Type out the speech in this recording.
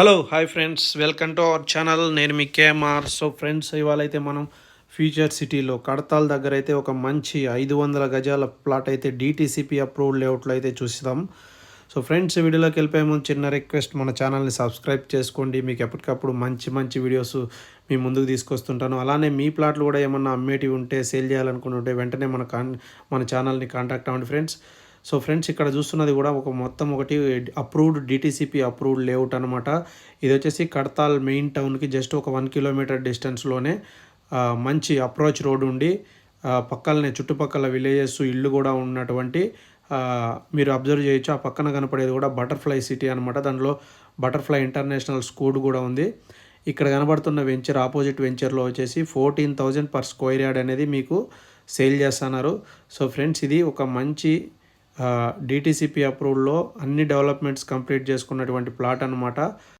Hello hi friends welcome to our channel నేను మీ KMR so friends ఇవాళ అయితే మనం ఫ్యూచర్ సిటీలో కడతాల్ దగ్గర అయితే ఒక మంచి ఐదు వందల గజాల ప్లాట్ అయితే డిటీసీపీ అప్రూవ్డ్ లేఅవుట్లో అయితే చూస్తాం సో ఫ్రెండ్స్ వీడియోలోకి వెళ్ళిపోయే ముందు చిన్న రిక్వెస్ట్ మన ఛానల్ని సబ్స్క్రైబ్ చేసుకోండి. మీకు ఎప్పటికప్పుడు మంచి మంచి వీడియోస్ మీ ముందుకు తీసుకొస్తుంటాను. అలానే మీ ప్లాట్లు కూడా ఏమన్నా అమ్మేటివి ఉంటే సేల్ చేయాలనుకుంటుంటే వెంటనే మన కాన్ మన ఛానల్ని కాంటాక్ట్ అవ్వండి ఫ్రెండ్స్ సో ఫ్రెండ్స్ ఇక్కడ చూస్తున్నది కూడా ఒక మొత్తం ఒకటి అప్రూవ్డ్ డిటీసీపీ అప్రూవ్డ్ లేఅవుట్ అనమాట ఇది వచ్చేసి కడతాల్ మెయిన్ టౌన్కి జస్ట్ ఒక వన్ కిలోమీటర్ డిస్టెన్స్లోనే మంచి అప్రోచ్ రోడ్ ఉండి పక్కలనే చుట్టుపక్కల విలేజెస్ ఇల్లు కూడా ఉన్నటువంటి మీరు అబ్జర్వ్ చేయొచ్చు. ఆ పక్కన కనపడేది కూడా బటర్ఫ్లై సిటీ అనమాట దానిలో బటర్ఫ్లై ఇంటర్నేషనల్ స్కూల్ కూడా ఉంది. ఇక్కడ కనబడుతున్న వెంచర్ ఆపోజిట్ వెంచర్లో వచ్చేసి fourteen thousand per square yard అనేది మీకు సేల్ చేస్తున్నారు. సో ఫ్రెండ్స్ ఇది ఒక మంచి డిటీసీపీ అప్రూవ్లో అన్ని డెవలప్మెంట్స్ కంప్లీట్ చేసుకున్నటువంటి ప్లాట్ అనమాట